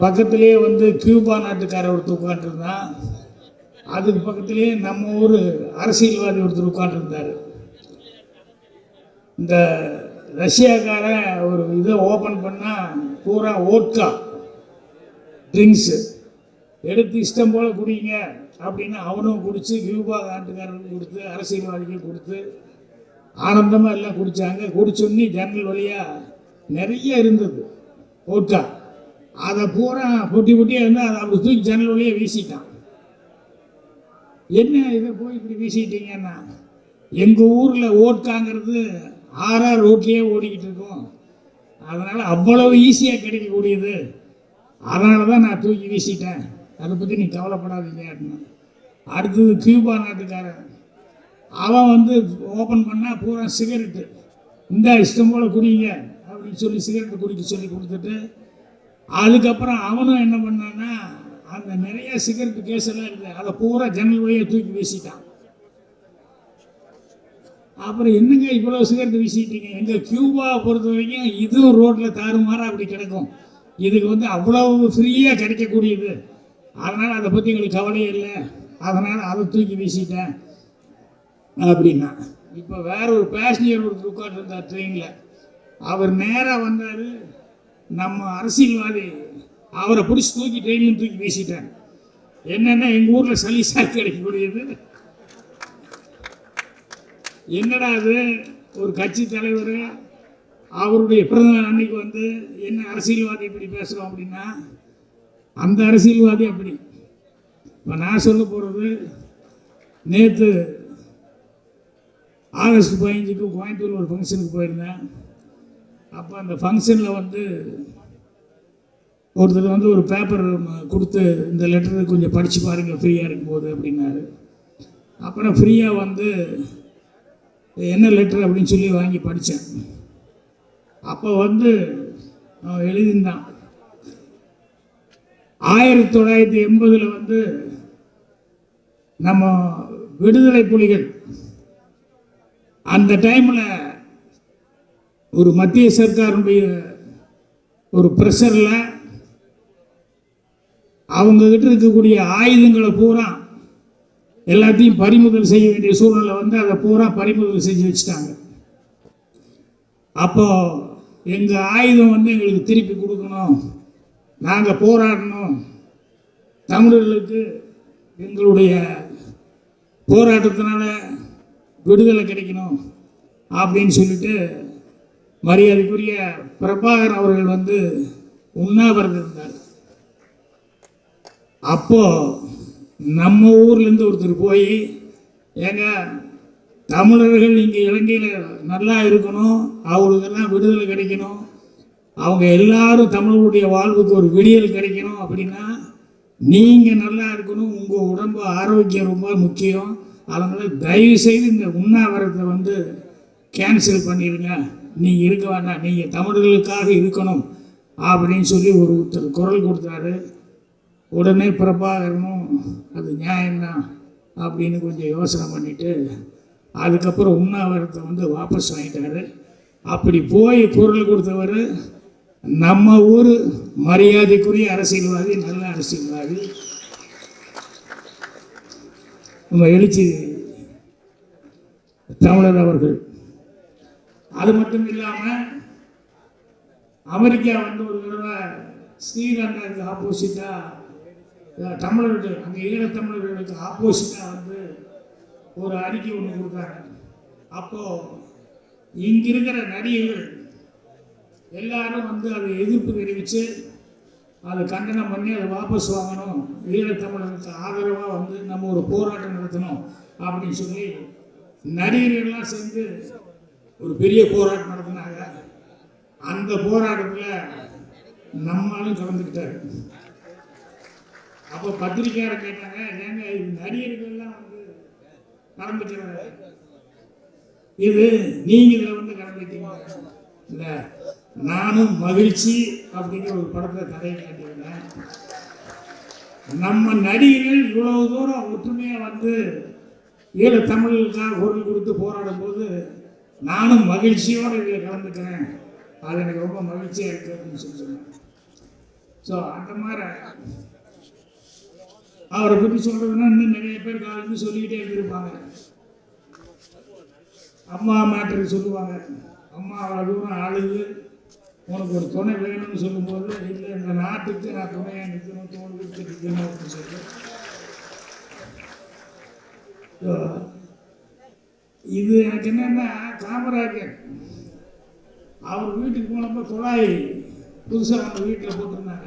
பக்கத்துலேயே வந்து கியூபா நாட்டுக்காரர் ஒருத்தர் உட்காந்துருந்தான் அதுக்கு பக்கத்துலேயே நம்ம ஊர் அரசியல்வாதி ஒருத்தர் உட்காந்துருந்தார் இந்த ரஷ்யாக்காரன் ஒரு இதை ஓப்பன் பண்ணால் பூரா ஓட்கா ட்ரிங்க்ஸு. எடுத்து இஷ்டம் போல் குடிங்க அப்படின்னு அவனும் குடித்து கியூபா நாட்டுக்காரனுக்கு கொடுத்து அரசியல்வாதிக்கும் கொடுத்து ஆனந்தமாக எல்லாம் குடித்தாங்க குடிச்சோன்னே ஜன்னல் வழியாக நிறைய இருந்தது ஓட்கா அதை பூரா பொட்டி பொட்டியாக இருந்தால் அதை அப்படி தூக்கி ஜன்னல் வழியே வீசிட்டான் என்ன இதை போய் இப்படி வீசிட்டீங்கன்னா எங்கள் ஊரில் ஓட்காங்கிறது ஆர்ஆர் ரோட்லேயே ஓடிக்கிட்டு இருக்கோம். அதனால் அவ்வளவு ஈஸியாக கிடைக்கக்கூடியது. அதனால தான் நான் தூக்கி வீசிட்டேன். அதை பற்றி நீ கவலைப்படாதீங்க அப்படின்னு. அடுத்தது கியூபா நாட்டுக்காரன். அவன் வந்து ஓப்பன் பண்ணால் பூரா சிகரெட்டு. இந்த இஷ்டம் போல் குடிங்க அப்படின்னு சொல்லி சிகரெட்டு குடிக்க சொல்லி கொடுத்துட்டு அதுக்கப்புறம் அவனும் என்ன பண்ணான்னா அந்த நிறைய சிகரெட் கேஸ் எல்லாம் இருக்குது அதை பூரா ஜன்னல் வழியாக தூக்கி வீசிட்டான். அப்புறம் என்னங்க இவ்வளோ சிகரெட் வீசிட்டீங்க? எங்கள் கியூபா பொறுத்த வரைக்கும் இதுவும் ரோட்டில் தாறுமாறாக அப்படி கிடக்கும். இதுக்கு வந்து அவ்வளவு ஃப்ரீயாக கிடைக்கக்கூடியது. அதனால் அதை பற்றி எங்களுக்கு கவலையே இல்லை. அதனால் அதை தூக்கி வீசிட்டேன் அப்படின்னா. இப்போ வேற ஒரு பேசஞ்சர் ஒருத்தர் உட்காந்துருந்தார் ட்ரெயினில் அவர் நேராக வந்தார். நம்ம அரசியல்வாதி அவரை பிடிச்சி தூக்கி ட்ரெயினில் தூக்கி வீசிட்டார். என்னென்னா எங்கள் ஊரில் சலீசாக கிடைக்கக்கூடியது என்னடா அது? ஒரு கட்சி தலைவர் அவருடைய பிறந்த அன்னைக்கு வந்து என்ன அரசியல்வாதி இப்படி பேசுகிறோம் அப்படின்னா அந்த அரசியல்வாதி அப்படி. இப்போ நான் சொல்ல போகிறது நேற்று ஆகஸ்ட் பதினஞ்சுக்கு கோயம்புத்தூர் ஒரு ஃபங்க்ஷனுக்கு போயிருந்தேன். அப்போ அந்த ஃபங்க்ஷனில் வந்து ஒருத்தர் வந்து ஒரு பேப்பர் கொடுத்து இந்த லெட்டர் கொஞ்சம் படித்து பாருங்கள் ஃப்ரீயாக இருக்கும்போது அப்படின்னாரு. அப்புறம் ஃப்ரீயாக வந்து என்ன லெட்டர் அப்படின்னு சொல்லி வாங்கி படித்தேன் அப்போ வந்து அவன் எழுதியிருந்தான். ஆயிரத்தி தொள்ளாயிரத்தி எண்பதில் வந்து நம்ம விடுதலை புலிகள் அந்த டைமில் ஒரு மத்திய சர்க்காருடைய ஒரு ப்ரெஷரில் அவங்கக்கிட்ட இருக்கக்கூடிய ஆயுதங்களை பூரா எல்லாத்தையும் பறிமுதல் செய்ய வேண்டிய சூழ்நிலை வந்து அதை பூரா பறிமுதல் செஞ்சு வச்சுட்டாங்க. அப்போ எங்கள் ஆயுதம் வந்து எங்களுக்கு திருப்பி கொடுக்கணும். நாங்கள் போராடணும். தமிழர்களுக்கு எங்களுடைய போராட்டத்தினால விடுதலை கிடைக்கணும் அப்படின்னு சொல்லிட்டு மரியாதைக்குரிய பிரபாகர் அவர்கள் வந்து உண்ணாவிரதம் இருந்தார் அப்போ நம்ம ஊர்லேருந்து ஒருத்தர் போய் ஏங்க தமிழர்கள் இங்கே இலங்கையில் நல்லா இருக்கணும் அவங்களுக்கெல்லாம் விடுதலை கிடைக்கணும் அவங்க எல்லாரும் தமிழர்களுடைய வாழ்வுக்கு ஒரு விடியல் கிடைக்கணும் அப்படின்னா நீங்கள் நல்லா இருக்கணும் உங்கள் உடம்பு ஆரோக்கியம் ரொம்ப முக்கியம் அதனால் தயவு செய்து இந்த உண்ணாவிரத்தை வந்து கேன்சல் பண்ணிடுங்க நீங்கள் இருக்க வேண்டாம் நீங்கள் தமிழர்களுக்காக இருக்கணும் அப்படின்னு சொல்லி ஒரு ஒருத்தர் குரல் கொடுத்தாரு. உடனே பிரபாகரனும் அது நியாயம்தான் அப்படின்னு கொஞ்சம் யோசனை பண்ணிட்டு அதுக்கப்புறம் உண்ணாவிரத்தை வந்து வாபஸ் வாங்கிட்டாரு. அப்படி போய் குரல் கொடுத்தவர் நம்ம ஊர் மரியாதைக்குரிய அரசியல்வாதி நல்ல அரசியல்வாதி. நம்ம எழுச்சி தமிழர் அவர்கள். அது மட்டும் இல்லாமல் அமெரிக்கா வந்து ஒரு தடவை ஸ்ரீலங்காவுக்கு ஆப்போசிட்டாக தமிழர்கள் அங்கே ஈழத்தமிழர்களுக்கு ஆப்போசிட்டாக வந்து ஒரு அறிக்கை ஒன்று கொடுத்தாங்க. அப்போது இங்கே இருக்கிற நடிகர்கள் எல்லாரும் வந்து அதை எதிர்ப்பு தெரிவித்து அதை கண்டனம் பண்ணி அதை வாபஸ் வாங்கணும். ஈழத்தமிழர்களுக்கு ஆதரவாக வந்து நம்ம ஒரு போராட்டம் நடத்தணும் அப்படின்னு சொல்லி நடிகர்கள்லாம் சேர்ந்து ஒரு பெரிய போராட்டம் நடத்தினாங்க. அந்த போராட்டத்தில் நம்மளும் கலந்துக்கிட்டாரு. அப்போ பத்திரிக்கையாளர் கேட்டாங்க ஏங்க இது நடிகர்கள்லாம் வந்து கலந்துக்கிறது இது நீங்க இதில் வந்து கலந்துக்கிட்டீங்க இல்லை நானும் மகிழ்ச்சி அப்படிங்கிற ஒரு படத்தை தடை காட்டியிருந்தேன். நம்ம நடிகர்கள் இவ்வளவு தூரம் ஒற்றுமையாக வந்து ஈழ தமிழுக்காக குரல் கொடுத்து போராடும் போது நானும் மகிழ்ச்சியோடு இதில் கலந்துக்கிறேன். அது எனக்கு ரொம்ப மகிழ்ச்சியாக இருக்குது அப்படின்னு சொல்லி சொன்னேன் ஸோ அந்த மாதிரி அவரை பற்றி சொல்கிறதுனா இன்னும் நிறைய பேர் காலத்து சொல்லிக்கிட்டே இருந்திருப்பாங்க. அம்மா மேட்டர் சொல்லுவாங்க. அம்மா அவ்வளோ தூரம் அழுது. உனக்கு ஒரு துணை வேணும்னு சொல்லும்போது இல்லை இந்த நாட்டுக்கு நான் துணையாக நிற்கணும் தோல் நிற்கணும் அப்படின்னு சொல்லி இது எனக்கு என்னென்னா காமராஜர் அவர் வீட்டுக்கு போனப்போ குழாய் புதுசாக அவங்க வீட்டில் போட்டிருந்தாங்க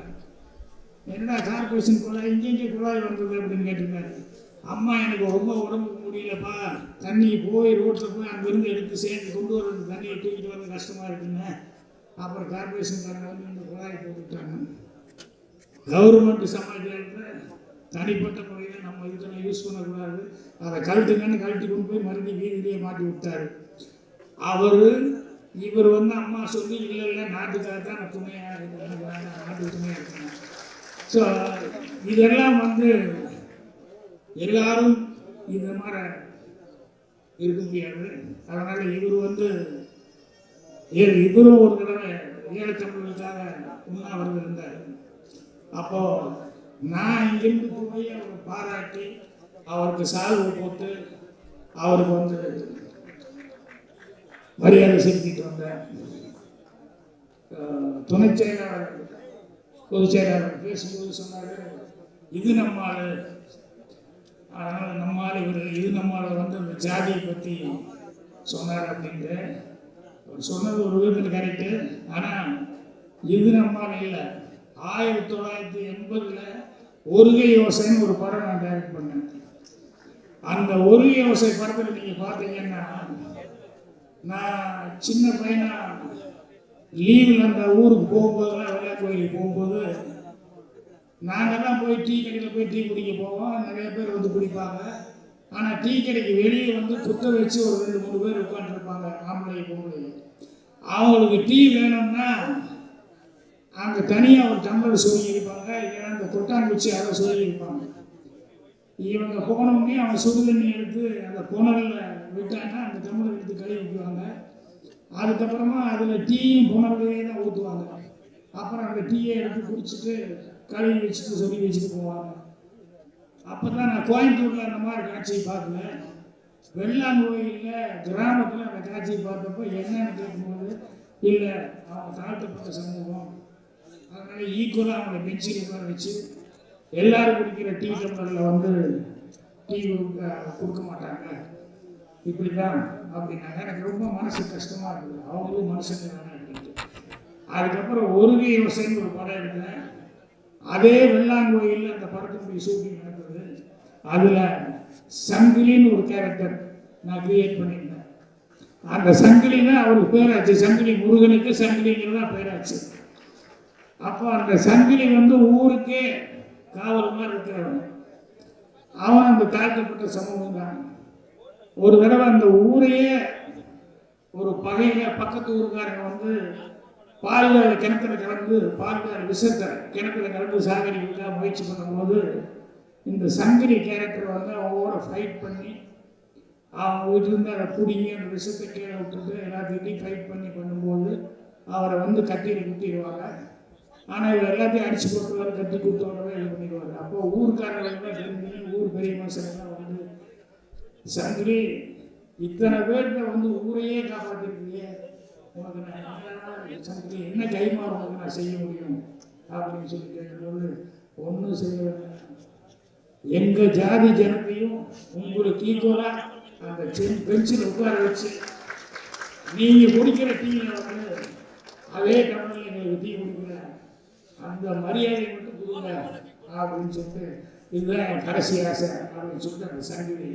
என்னடா கார்பரேஷன் குழாய் இங்கே இங்கே குழாய் வந்தது அப்படின்னு கேட்டிருந்தாரு. அம்மா எனக்கு ரொம்ப உடம்புக்கு முடியலப்பா. தண்ணி போய் ரோட்டில் போய் அங்கேருந்து எடுத்து சேர்த்து கொண்டு வர்றது தண்ணியை தூக்கிட்டு வர்றது கஷ்டமாக இருக்குன்னு. அப்புறம் கார்பரேஷன்காரங்க வந்து இந்த குழாயை போட்டுட்டாங்க. கவர்மெண்ட் சமாச்சாரத்தில் தனிப்பட்ட முறையில் நம்ம இதெல்லாம் யூஸ் பண்ணக்கூடாது. அதை கழட்டுங்கன்னு கழட்டி கொண்டு போய் மறுபடியும் வீதியிலேயே மாட்டி விட்டாரு. அவர் இவர் வந்து அம்மா சொல்லி இல்லை இல்லை நாட்டுக்காக தான் நான் துணையாக இருக்கேன் நாட்டுக்கு துணையாக இருக்கேன் ஸோ இதெல்லாம் வந்து எல்லாரும் இந்த மாதிரி இருக்க முடியாது. அதனால் இவர் வந்து ஏ- இவரும் ஒரு தடவை ஈழத்தமிழர்களுக்காக உண்ணாவிரதம் இருந்தார். அப்போ நான் இங்கிருந்து போய் அவரை பாராட்டி அவருக்கு சால்வு போட்டு அவருக்கு வந்து மரியாதை செலுத்திட்டு வந்தேன் துணை செயலாளர் பொதுச் செயலாளர் பேசும்போது சொன்னார் இது நம்மால். அதனால் நம்மால் இவர் இது நம்மால் வந்து அந்த ஜாதியை பற்றி சொன்னார் அப்படின்ட்டு. அவர் சொன்னது ஒரு விதத்தில் கரெக்டு ஆனால் இது நம்மால் இல்லை. ஆயிரத்தி தொள்ளாயிரத்தி எண்பதில் ஒருகை யோசைன்னு ஒரு படம் நான் டைரக்ட் பண்ணேன். அந்த ஒருகை யோசை படத்தில் நீங்கள் பார்த்தீங்கன்னா நான் சின்ன பையனா லீவில் அந்த ஊருக்கு போகும்போதெல்லாம் வெள்ளை கோயிலுக்கு போகும்போது நாங்கெல்லாம் போய் டீ கடையில் போய் டீ குடிக்க போவோம். நிறைய பேர் வந்து குடிப்பாங்க. ஆனால் டீ கடைக்கு வெளியே வந்து குத்த வச்சு ஒரு ரெண்டு மூணு பேர் உட்காந்துருப்பாங்க ஆம்பளை பொம்பளை அவங்களுக்கு டீ வேணும்னா அங்கே தனியாக ஒரு டம்ளர் சொல்லியிருப்பாங்க இல்லைன்னா அந்த கொட்டாங்குச்சி அதை சொல்லியிருப்பாங்க இவங்க போனோடனே அவன் சுடுதண்ணி எடுத்து அந்த புனலில் விட்டாங்கன்னா அந்த டம்ளர் எடுத்து கழுவி ஊற்றுவாங்க அதுக்கப்புறமா அதில் டீயும் புனர்லையே தான் ஊற்றுவாங்க அப்புறம் அந்த டீயை எடுத்து குடிச்சிட்டு கழுவி வச்சுட்டு சொல்லி வச்சுட்டு போவாங்க. அப்போ தான் நான் கோயம்புத்தூரில் அந்த மாதிரி காட்சியை பார்க்கல. வெள்ளாங்கோயிலில் கிராமத்தில் அந்த காட்சியை பார்த்தப்போ என்னன்னு கேட்கும்போது இல்லை அவங்க தாழ்த்தப்பட்ட சமூகம். அதனால் ஈக்குவலாக அவங்களை பெஞ்சில் உட்கார வச்சு எல்லாரும் குடிக்கிற டீ டம்ளரில் வந்து டீ கொடுக்க கொடுக்க மாட்டாங்க. இப்படி தான் அப்படின்னாங்க எனக்கு ரொம்ப மனசு கஷ்டமாக இருக்குது. அவங்களும் மனசுக்கு தானே அப்படின்ட்டு அதுக்கப்புறம் ஒருகை யோசைன்னு ஒரு படம் எடுத்தேன் அதே வெள்ளாங்கோயிலில் அந்த படத்தினுடைய ஷூட்டிங் நடந்தது. அதில் சங்கிலின்னு ஒரு கேரக்டர் நான் கிரியேட் பண்ணியிருந்தேன். அந்த சங்கிலினா அவருக்கு பேராச்சு. சங்கிலி முருகனுக்கு சங்கிலிங்கிறதா பேராச்சு. அப்போ அந்த சங்கிலி வந்து ஊருக்கே காவல் மாதிரி இருக்கிறவன். அவன் அந்த தாழ்த்தப்பட்ட சமூகம் தான் ஒரு தடவை அந்த ஊரையே ஒரு பகையில பக்கத்து ஊருக்காரங்க வந்து பாலில் கிணத்துல கலந்து பால்கார விஷத்தை கிணத்துல கலந்து சாகடிக்க முயற்சி பண்ணும்போது இந்த சங்கிலி கேரக்டர் வந்து அவங்களோட ஃபைட் பண்ணி அவங்க வீட்டிலிருந்து அதை பிடிங்கி அந்த விஷத்தை கீழே விட்டுட்டு எல்லாத்தையும் ஃபைட் பண்ணி பண்ணும்போது அவரை வந்து கட்டியில் குத்திடுவாங்க. ஆனால் இவர் எல்லாத்தையும் அடிச்சு போட்டுருவாரு கட்டி கொடுத்தோடவே இது பண்ணிடுவார். அப்போ ஊருக்காரர்கள் தெரிஞ்சு ஊர் பெரிய மனுஷங்கள்லாம் வந்து இத்தனை பேர்கிட்ட வந்து ஊரையே காப்பாற்றிருக்கீங்க உனக்கு நான் என்ன என்ன கைமாறு உனக்கு நான் செய்ய முடியும்? அப்படின்னு சொல்லி கேட்கும்போது ஒன்றும் செய்ய எங்கள் ஜாதி ஜனத்தையும் உங்களுக்கு ஈக்குவலாக அந்த பெஞ்சில் உட்கார வச்சு நீங்கள் குடிக்கிற டீல வந்து அதே டம்ளர்ல எங்களுக்கு டீ கொடுக்குற அந்த மரியாதை மட்டும் கொடுங்க. அப்படின்னு சொல்லிட்டு இதுதான் என் கடைசி ஆசை அப்படின்னு சொல்லிட்டு அந்த சங்கிலி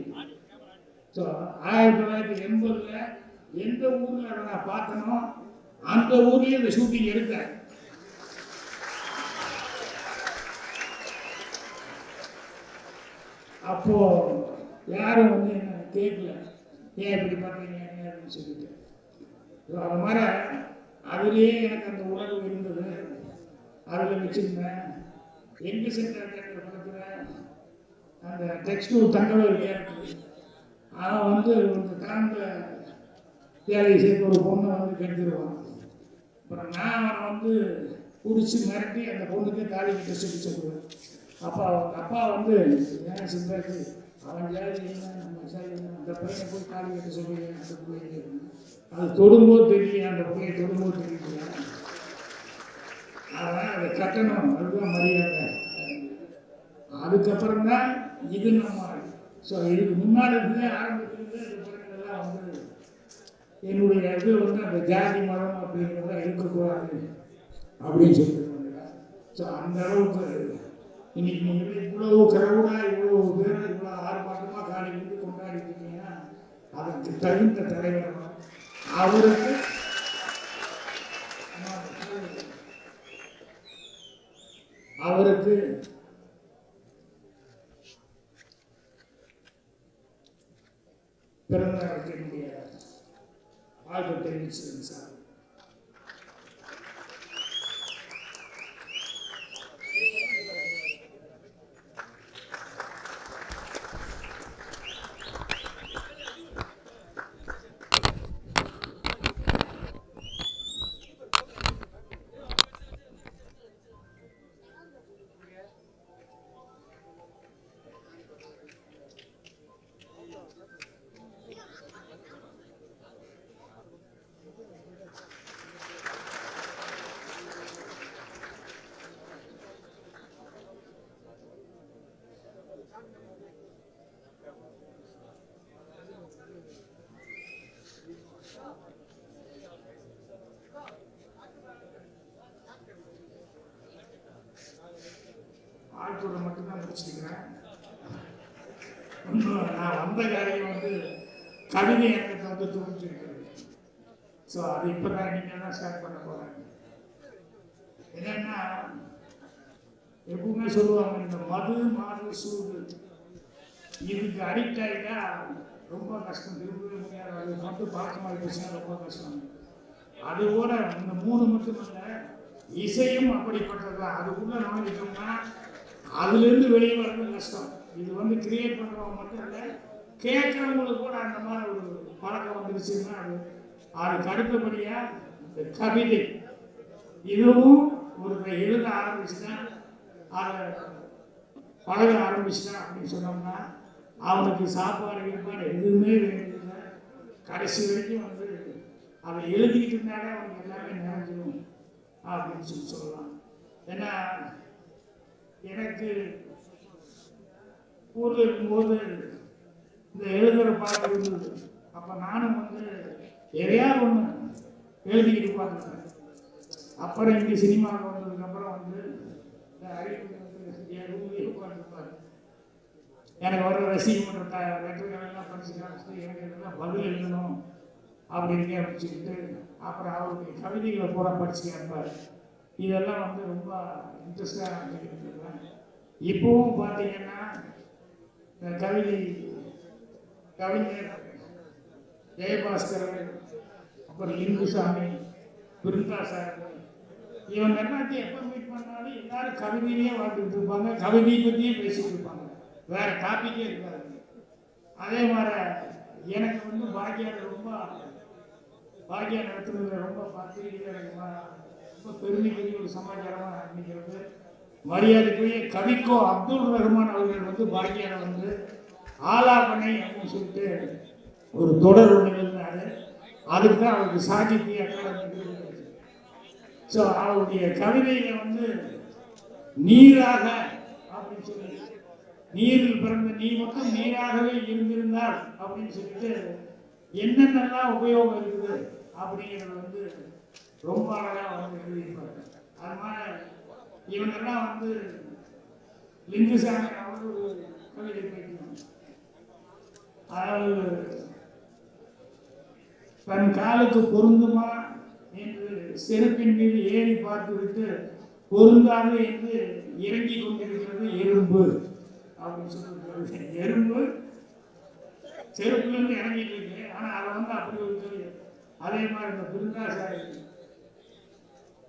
ஸோ ஆயிரத்தி தொள்ளாயிரத்தி எண்பதுல எந்த ஊர்ல நான் பார்த்தனோ அந்த ஊர்லயே இந்த ஷூட்டிங் எடுத்தேன். அப்போ யாரும் வந்து என்ன கேட்கல. ஏன் இப்படி பண்றீங்க என்ன அப்படின்னு சொல்லிட்டு. ஸோ அது மாதிரி அதுலேயே எனக்கு அந்த உணர்வு இருந்தது. அதில் வச்சிருந்தேன். எங்கே சென்றாங்க பக்கத்தில் அந்த டெக்ஸ்ட் தங்கவேல் கேரக்டர். அவன் வந்து ஒரு தாழ்ந்த வேலையை செய்த ஒரு பொண்ணை வந்து கெடுத்துருவான். அப்புறம் நான் அவனை வந்து குடிச்சு மிரட்டி அந்த பொண்ணுக்கே தாலி கிட்ட சொல்லி சொல்லுவேன். அப்பா அவங்க அப்பா வந்து ஏன் சிந்தாச்சு அவன் ஜாதி என்ன நம்ம ஜாதி என்ன? அந்த பையனை போய் தாலி கட்ட சொல்லுவேன் அந்த பிள்ளைங்க அது தொடும்போது தெரியல அந்த பிள்ளையை தொடும்போது தெரியல அதான் அதை கட்டணும் அதுதான் மரியாதை. அதுக்கப்புறம் தான் இது நம்ம ஸோ இதுக்கு முன்னாடி இருந்தே ஆரம்பத்திலிருந்தே இந்த பிள்ளைங்கள்லாம் வந்து என்னுடைய இது வந்து அந்த ஜாதி மதம் அப்படிங்கிறத இருக்கக்கூடாது அப்படின்னு சொல்லியிருக்காங்க. ஸோ அந்த அளவுக்கு இன்னைக்கு நீங்கள் இவ்வளவு கிரௌடாக இவ்வளோ பேர் இவ்வளோ ஆர்ப்பாட்டமாக காலையிலேருந்து கொண்டாடி இருக்கீங்கன்னா அதற்கு தகுந்த தலைவர் அவருக்கு ஆழ்த்தூரை மட்டும்தான் முடிச்சிருக்கிறேன் ஒன்றும் நான் வந்த காரியம் வந்து கவிதை எனக்கு வந்து தோன்றிருக்கிறது ஸோ அது இப்போ தான் நீங்கள் தான் ஷேர் பண்ண போகிறேன் என்னன்னா எப்பவுமே சொல்லுவாங்க இந்த மது மாது சூடு இதுக்கு அடிக்ட் ஆகிட்டா ரொம்ப கஷ்டம். திரும்பவே முடியாது. அது மட்டும் பார்க்க போச்சுன்னா ரொம்ப கஷ்டம். அது கூட இந்த மூணு மட்டும் இல்லை இசையும் அப்படிப்பட்டது தான் அதுக்குள்ளே நுழைஞ்சிட்டோம்னா அதுலேருந்து வெளியே வர்றது கஷ்டம். இது வந்து கிரியேட் பண்ணுறவங்க மட்டும் இல்லை கேட்குறவங்களுக்கு கூட அந்த மாதிரி ஒரு பழக்கம் வந்துருச்சுன்னா அது அதுக்கு அடுத்தபடியாக இந்த கவிதை. இதுவும் ஒரு எழுத ஆரம்பிச்சுன்னா அதை பழக ஆரம்பிச்சிட்டான் அப்படின்னு சொன்னோம்னா அவனுக்கு சாப்பாடு கீழ்பாடு எதுவுமே வேண்டியதில்லை கடைசி வரைக்கும் வந்து அதை எழுதிக்கிட்டு இருந்தாலே அவனுக்கு எல்லாமே நிறைஞ்சிடும் அப்படின்னு சொல்லி சொல்லலாம். ஏன்னா எனக்கு ஊரில் இருக்கும்போது இந்த எழுதுகிற பாட்டு இருந்தது. அப்போ நானும் வந்து எதையாவது ஒன்று எழுதிக்கிட்டு பார்த்துருக்கேன் அப்புறம் இங்கே சினிமாவுக்கு வந்ததுக்கப்புறம் வந்து இந்த அறிவு வந்து எனக்கு வர ரசிகம் பண்ணுற லெட்டர்கள் படிச்சு காமிச்சிட்டு எனக்கு இதெல்லாம் பதில் எழுதணும் அப்படின்னு அப்படின்னு சொல்லிட்டு அப்புறம் அவருடைய கவிதைகளை பூரா படிச்சு கேட்பார் இதெல்லாம் வந்து ரொம்ப இன்ட்ரெஸ்டாக இருந்தேன் இப்போவும் பார்த்தீங்கன்னா இந்த கவிதை கவிஞர் ஜெயபாஸ்கரன் அப்புறம் லிங்குசாமி பிருந்தா சார் இவங்க எல்லாத்தையும் எப்போ மீட் பண்ணாலும் எல்லாரும் கவிதையிலேயே வாழ்ந்துட்டு இருப்பாங்க கவிதையை பற்றியே பேசிட்டு இருப்பாங்க வேற டாப்பிக்கே இருக்காது. அதே மாதிரி எனக்கு வந்து பாக்கியான ரொம்ப பாக்கியா நடத்துனதுல ரொம்ப பார்த்து ரொம்ப பெருமைக்குரிய ஒரு சமாச்சாரமாக நினைக்கிறது மரியாதைக்குரிய கவிக்கோ அப்துல் ரஹ்மான் அவர்கள் வந்து பாக்கியாரை வந்து ஆலாபனை அப்படின்னு சொல்லிட்டு ஒரு தொடர் ஒன்று இருந்தாரு. அதுக்கு தான் அவருக்கு சாகித்ய அகாடமி ஸோ அவருடைய கவிதையில வந்து நீராக அப்படின்னு சொல்லி நீரில் பிறந்த நீ மட்டும் நீராகவே இருந்திருந்தால் அப்படின்னு சொல்லிட்டு என்னென்னலாம் உபயோகம் இருக்குது அப்படிங்கிறது வந்து ரொம்ப அழகாக வந்து எழுதியிருப்பாங்க அதனால இவங்கெல்லாம் வந்து லிங்குசாமி அவர் ஒரு கவிதை படிக்கணும் அதாவது தன் காலுக்கு பொருந்துமா என்று செருப்பின் மீது ஏறி பார்த்துவிட்டு பொருந்தாது என்று இறங்கி கொண்டிருக்கிறது எறும்பு அப்படின்னு சொல்லி எறும்பு செருப்புலேருந்து இறங்கிட்டு இருக்கு. ஆனால் அதை வந்து அப்படி ஒரு அதே மாதிரி இந்த பிருந்தாசாரி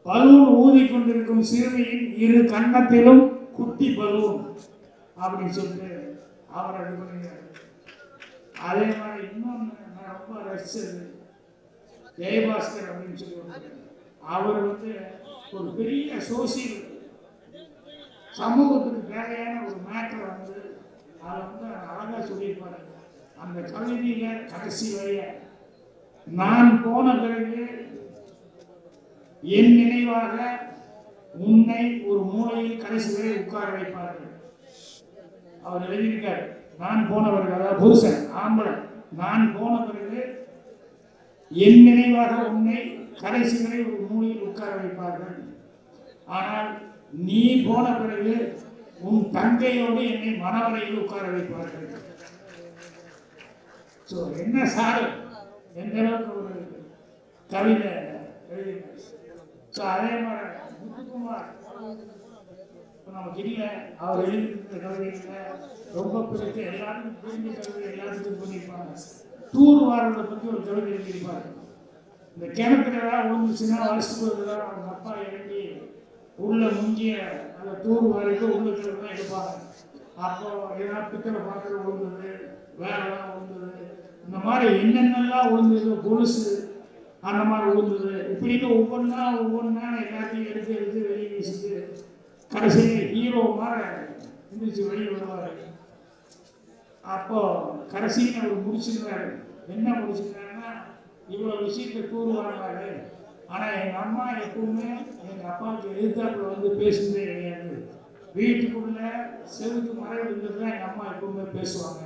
பலூன் ஊதி கொண்டிருக்கும் சிறுமியின் இரு கன்னத்திலும் குட்டி பலூன். அப்படின்னு சொல்லிட்டு அவர் அது அதே மாதிரி இன்னொன்று நான் ரொம்ப ரசிச்சது ஜெயபாஸ்கர் அப்படின்னு சொல்லுவாங்க அவர் வந்து ஒரு பெரிய சோசியல் சமூகத்துக்கு தேவையான ஒரு மேட்டரை வந்து அதை வந்து அழகாக சொல்லியிருப்பாரு. அந்த கவிதையில் கடைசி வரைய நான் போன பிறகு என் நினைவாக உன்னை ஒரு மூலையில் கடைசி வரை உட்கார வைப்பார்கள். அவர் எழுதியிருக்கார் நான் போனவர்கள் அதாவது புருஷன் ஆம்பளை நான் போன பிறகு என் நினைவாக உன்னை கடைசி வரை ஒரு மூலையில் உட்கார வைப்பார்கள். ஆனால் நீ போன பிறகு உன் தங்கையோடு என்னை மனவரையில் உட்கார வைப்பார்கள். ஸோ என்ன சார் எந்த அளவுக்கு ஒரு கவிதை எழுதினார் ஸோ அதே மாதிரி முத்துக்குமார் இப்ப நமக்கு இல்லை அவர் எழுதியிருந்த கவிதைகளில் ரொம்ப பிடிச்ச எல்லாருக்கும் புரிஞ்ச கவிதை எல்லாத்துக்கும் பண்ணியிருப்பாங்க டூர் வாரத்தை பற்றி ஒரு கவிதை எழுதியிருப்பாரு. இந்த கிணத்துல ஏதாவது விழுந்துச்சுன்னா வருஷத்துக்கு ஒரு அவங்க அப்பா இறங்கி உள்ள முங்கிய அந்த டூர் வரைக்கும் உள்ள தான் எடுப்பாங்க. அப்போ ஏன்னா பித்தளை பாத்திரம் விழுந்தது வேலைலாம் விழுந்தது. இந்த மாதிரி என்னென்னலாம் விழுந்தது கொலுசு அந்த மாதிரி விழுந்தது. இப்படின்னு ஒவ்வொன்றா ஒவ்வொன்றா எல்லாத்தையும் எடுத்து எடுத்து வெளியே வீசிட்டு கடைசி ஹீரோ மாதிரி இருந்துச்சு வெளியே வருவார். அப்போ கடைசியில் அவர் முடிச்சுக்கிறாரு என்ன முடிச்சுக்கிறாருன்னா இவ்வளோ விஷயத்தை கூறுவாங்க ஆனால் எங்கள் அம்மா எப்பவுமே எங்கள் அப்பாவுக்கு எதிர்த்தாப்புல வந்து பேசுனதே கிடையாது. வீட்டுக்குள்ள செவுக்கு மறைவு தான் எங்கள் அம்மா எப்பவுமே பேசுவாங்க.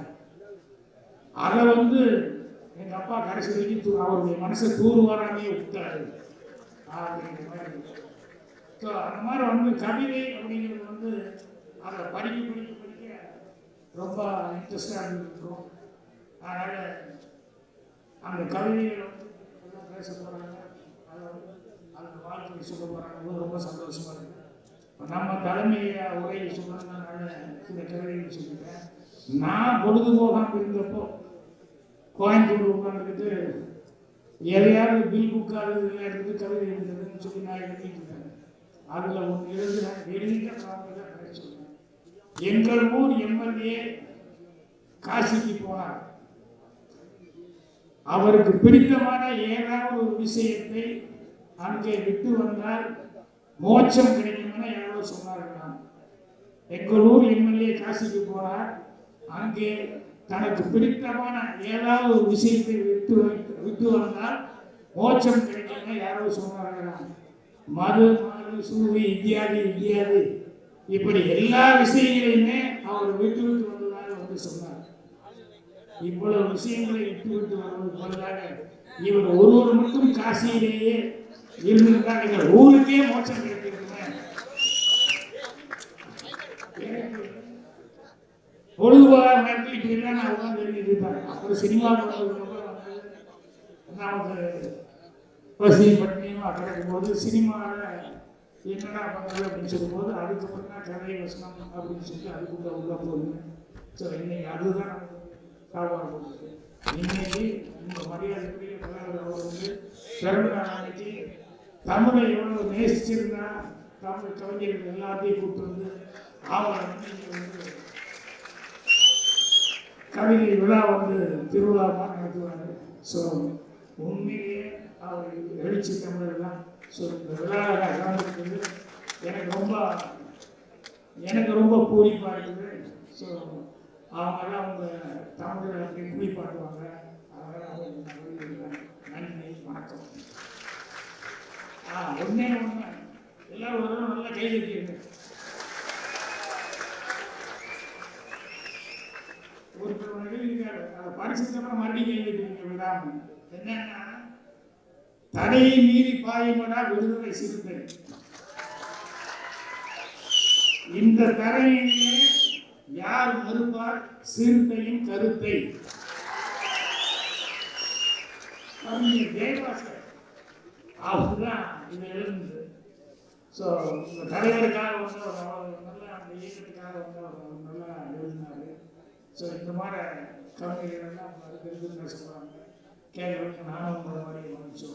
அதை வந்து எங்கள் அப்பா கடைசி வரைக்கும் அவருடைய மனசை தூர்வாராமே விட்டாரு. அப்படிங்கிற மாதிரி ஸோ அந்த மாதிரி வந்து கவிதை அப்படிங்கிறது வந்து அதை படிக்க படிக்க படிக்க ரொம்ப இன்ட்ரெஸ்டாக இருந்திருக்கும். அதனால் அந்த கவிதைகள் வந்து பேச போகிறாங்க அதை வந்து அந்த வாழ்க்கையை சொல்ல போகிறாங்க ரொம்ப சந்தோஷமாக இருக்குது நம்ம தலைமையை உரையை சொன்னதுனால சில கவிதைகள் சொல்லிட்டேன். நான் பொழுதுபோகாமல் இருந்தப்போ கோயம்புத்தூர் உட்காந்துக்கிட்டு எதையாவது பில் புக்காக எடுத்து கவிதை எழுதுறதுன்னு சொல்லி நான் எழுதிட்டு அதில் ஒன்று எழுதுறேன் எழுதிட்டு நான் தான் கிடைச்சிருக்கேன் எங்கள் ஊர் எம்எல்ஏ காசிக்கு போனார். அவருக்கு பிடித்தமான ஏதாவது ஒரு விஷயத்தை அங்கே விட்டு வந்தால் மோட்சம் கிடைக்கும் என யாரோ சொன்னார்கள் எங்கள் ஊர் எம்எல்ஏ காசிக்கு போனார். அங்கே தனக்கு பிடித்தமான ஏதாவது ஒரு விஷயத்தை விட்டு விட்டு வந்தால் மோட்சம் கிடைக்கும் யாரோ சொன்னார்களாம் மது மது சூவி இத்தியாதி இத்தியாதி இப்படி எல்லா விஷயங்களையுமே அவர் விட்டு விட்டு வந்ததாக வந்து சொன்னார். இவ்வளவு விஷயங்களை விட்டு விட்டு வருவது போலதாக இவர் ஒருவர் மட்டும் காசியிலேயே இருந்திருந்தால் எங்கள் ஊருக்கே மோட்சம் கிடைக்கும் எனக்கு பொழுதுபோகாத நேரத்தில் இப்போ என்னென்ன நான் உட்கார்ந்து எழுதிட்டு அப்புறம் சினிமா வந்ததுக்கப்புறம் வந்து நமக்கு பசி பட்டினியும் கிடக்கும் போது சினிமாவில் என்னடா பண்ணுறது அப்படின்னு சொல்லும்போது அதுக்கப்புறம் தான் கதை வசனம் அப்படின்னு சொல்லிட்டு அதுக்குள்ள உள்ள போகுது ஸோ இன்னைக்கு அதுதான் சாப்பாடு கொடுக்குது இன்னைக்கு இந்த மரியாதைக்குரிய தலைவர் அவர் வந்து பிறந்த அன்னைக்கு தமிழை எவ்வளோ நேசிச்சிருந்தா தமிழ் கவிஞர்கள் எல்லாத்தையும் கூப்பிட்டு வந்து அவங்களை வந்து இங்க வந்து கவிதை விழா வந்து திருவிழா மாதிரி நடத்துவாங்க ஸோ உண்மையிலேயே அவர் எழுச்சி தமிழர் தான். ஸோ இந்த விழாவில் கலந்துருக்குது எனக்கு ரொம்ப எனக்கு ரொம்ப பூரிப்பாக இருக்குது. ஸோ அவங்கெல்லாம் அவங்க தமிழில் அப்படி குறிப்பாட்டுவாங்க அதனால் அவங்களுக்கு நன்றி வணக்கம். ஆ ஒன்றே ஒன்று எல்லாரும் ஒரு நல்லா கை தட்டிடுங்க ஒருத்தர் எழுதியிருக்காரு அதை படிச்சதுக்கு அப்புறம் மறுபடியும் விடாம என்னன்னா தடையை மீறி பாயுமடா விடுதலை சிறுத்தை. இந்த தரையிலே யார் மறுப்பார் சிறுத்தையின் கருத்தை கவிஞர் ஜெயபாஸ்கர் இதை எழுந்தது ஸோ இந்த தலைவருக்காக வந்து அவர் நல்லா அந்த இயக்கத்துக்காக வந்து நல்லா எழுதினாரு ஸோ இந்த மாதிரி கவிஞர்கள் எல்லாம் பேச போகிறாங்க கேட்கறதுக்கு நானும் உங்களை மாதிரி மகிழ்ச்சி